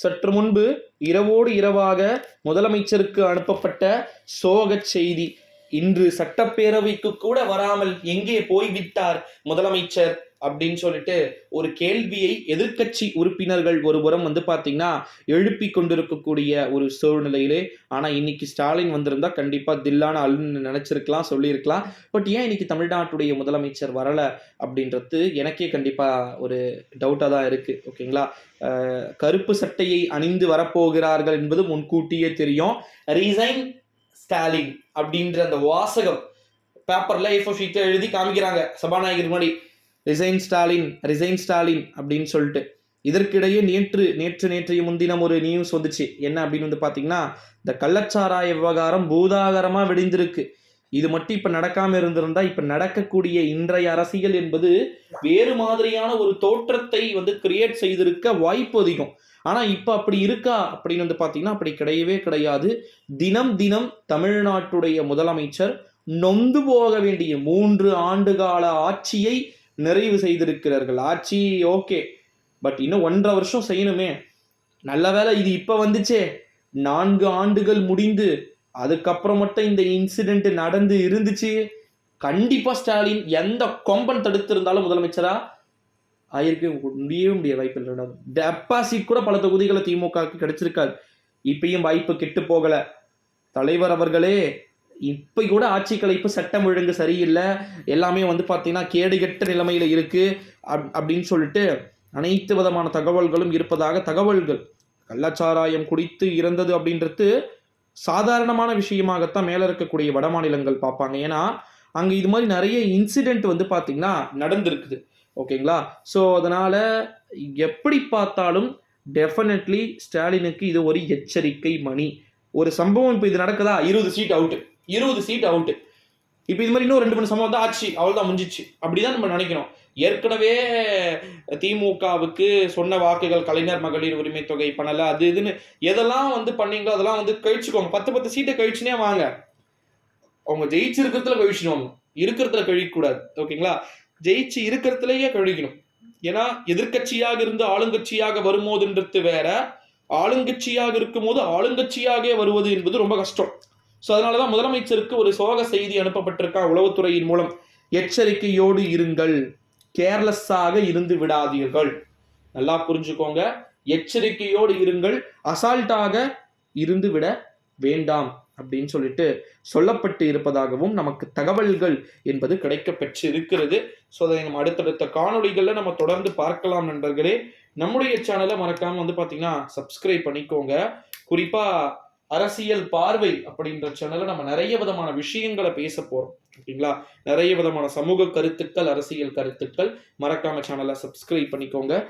சற்று முன்பு இரவோடு இரவாக முதலமைச்சருக்கு அனுப்பப்பட்ட சோகச் செய்தி. இன்று சட்டப்பேரவைக்கு கூட வராமல் எங்கே போய்விட்டார் முதலமைச்சர்? அப்படின்னு சொல்லிட்டு ஒரு கேள்வியை எதிர்க்கட்சி உறுப்பினர்கள் ஒருபுறம் வந்து பார்த்தீங்கன்னா எழுப்பி கொண்டிருக்கக்கூடிய ஒரு சூழ்நிலையிலே ஆனால் இன்னைக்கு ஸ்டாலின் வந்திருந்தா கண்டிப்பாக தில்லான அழுன்னு நினச்சிருக்கலாம் சொல்லியிருக்கலாம். பட் ஏன் இன்னைக்கு தமிழ்நாட்டுடைய முதலமைச்சர் வரல அப்படின்றது எனக்கே கண்டிப்பாக ஒரு டவுட்டாக தான் இருக்குது ஓகேங்களா? கருப்பு சட்டையை அணிந்து வரப்போகிறார்கள் என்பது முன்கூட்டியே தெரியும். ரீசைன் ஸ்டாலின் அப்படின்ற அந்த வாசகம் பேப்பர்ல ஏ ஃபோர் எழுதி காமிக்கிறாங்க சபாநாயகர் முன்னாடி. ரிசைன் ஸ்டாலின் ரிசைன் ஸ்டாலின் அப்படின்னு சொல்லிட்டு. இதற்கிடையே நேற்று நேற்று நேற்றைய முன்தினம் ஒரு நியூஸ் வந்துச்சு. என்ன அப்படின்னு வந்து பார்த்தீங்கன்னா இந்த கள்ளச்சாராய விவகாரம் பூதாகரமாக வெடிந்திருக்கு. இது மட்டும் இப்போ நடக்காமல் இருந்திருந்தா இப்போ நடக்கக்கூடிய இன்றைய அரசியல் என்பது வேறு மாதிரியான ஒரு தோற்றத்தை வந்து கிரியேட் செய்திருக்க வாய்ப்பு அதிகம். ஆனால் இப்போ அப்படி இருக்கா அப்படின்னு வந்து பார்த்தீங்கன்னா அப்படி கிடையவே கிடையாது. தினம் தினம் தமிழ்நாட்டுடைய முதலமைச்சர் நொந்து போக வேண்டிய மூன்று ஆண்டு கால ஆட்சியை நிறைவு செய்திருக்கிறார்கள். ஆட்சி ஓகே. பட் இன்னும் ஒன்றரை வருஷம் செய்யணுமே. நல்ல வேலை இது இப்போ வந்துச்சே. நான்கு ஆண்டுகள் முடிந்து அதுக்கப்புறம் மட்டும் இந்த இன்சிடென்ட் நடந்து இருந்துச்சு. கண்டிப்பாக ஸ்டாலின் எந்த கொம்பன் தடுத்திருந்தாலும் முதலமைச்சராக ஆயிருக்கவே முடியவே முடிய வாய்ப்பு இல்லை டெபாசிட் கூட பல தொகுதிகளை திமுகவுக்கு கிடைச்சிருக்காது. இப்பயும் வாய்ப்பு கெட்டு போகலை. தலைவர் அவர்களே இப்போ கூட ஆட்சி கலைப்பு சட்டம் ஒழுங்கு சரியில்லை. எல்லாமே வந்து பார்த்தீங்கன்னா கேடுகெட்ட நிலைமையில் இருக்குது அப்- அப்படின்னு சொல்லிட்டு அனைத்து விதமான தகவல்களும் இருப்பதாக தகவல்கள். கள்ளச்சாராயம் குடித்து இறந்தது அப்படின்றது சாதாரணமான விஷயமாகத்தான் மேலே இருக்கக்கூடிய வட மாநிலங்கள் பார்ப்பாங்க. ஏன்னா அங்கே இது மாதிரி நிறைய இன்சிடெண்ட் வந்து பார்த்தீங்கன்னா நடந்திருக்குது. ஓகேங்களா? ஸோ அதனால் எப்படி பார்த்தாலும் டெஃபினெட்லி ஸ்டாலினுக்கு இது ஒரு எச்சரிக்கை மணி. ஒரு சம்பவம் இப்போ இது நடக்குதா? இருபது சீட் அவுட்டு இருபது சீட் அவுட்டு இப்போ இது மாதிரி இன்னும் ரெண்டு மூணு சம்பவம் தான் ஆச்சு. அவ்வளோதான் தான் முடிஞ்சிச்சு. அப்படிதான் நம்ம நினைக்கணும் ஏற்கனவே திமுகவுக்கு சொன்ன வாக்குகள் கலைஞர் மகளிர் உரிமை தொகை பண்ணல அது இதுன்னு எதெல்லாம் வந்து பண்ணீங்களோ அதெல்லாம் வந்து கழிச்சுக்கோங்க. பத்து பத்து சீட்டை கழிச்சுனே வாங்க. அவங்க ஜெயிச்சிருக்கிறதுல கழிச்சிடுவாங்க இருக்கிறதுல கழிக்கக்கூடாது. ஓகேங்களா? ஜெயிச்சு இருக்கிறதுலயே கழிக்கணும். ஏன்னா எதிர்க்கட்சியாக இருந்து ஆளுங்கட்சியாக வரும்போதுன்றது வேற. ஆளுங்கட்சியாக இருக்கும்போது ஆளுங்கட்சியாகவே வருவது என்பது ரொம்ப கஷ்டம். ஸோ அதனால தான் முதலமைச்சருக்கு ஒரு சோக செய்தி அனுப்பப்பட்டிருக்கா உளவுத்துறையின் மூலம். எச்சரிக்கையோடு இருங்கள். கேர்லெஸ்ஸாக இருந்து விடாதீர்கள். நல்லா புரிஞ்சுக்கோங்க. எச்சரிக்கையோடு இருங்கள். அசால்ட்டாக இருந்து விட வேண்டாம் அப்படின்னு சொல்லிட்டு சொல்லப்பட்டு இருப்பதாகவும் நமக்கு தகவல்கள் என்பது கிடைக்க பெற்று இருக்கிறது ஸோ அதை நம்ம அடுத்தடுத்த காணொளிகளில் நம்ம தொடர்ந்து பார்க்கலாம் நண்பர்களே. நம்முடைய சேனலை மறக்காமல் வந்து பார்த்தீங்கன்னா சப்ஸ்கிரைப் பண்ணிக்கோங்க. குறிப்பாக அரசியல் பார்வை அப்படின்ற சேனல்ல நம்ம நிறைய விதமான விஷயங்களை பேச போறோம். ஓகேங்களா? நிறைய விதமான சமூக கருத்துக்கள் அரசியல் கருத்துக்கள் மறக்காம சேனலை சப்ஸ்கிரைப் பண்ணிக்கோங்க.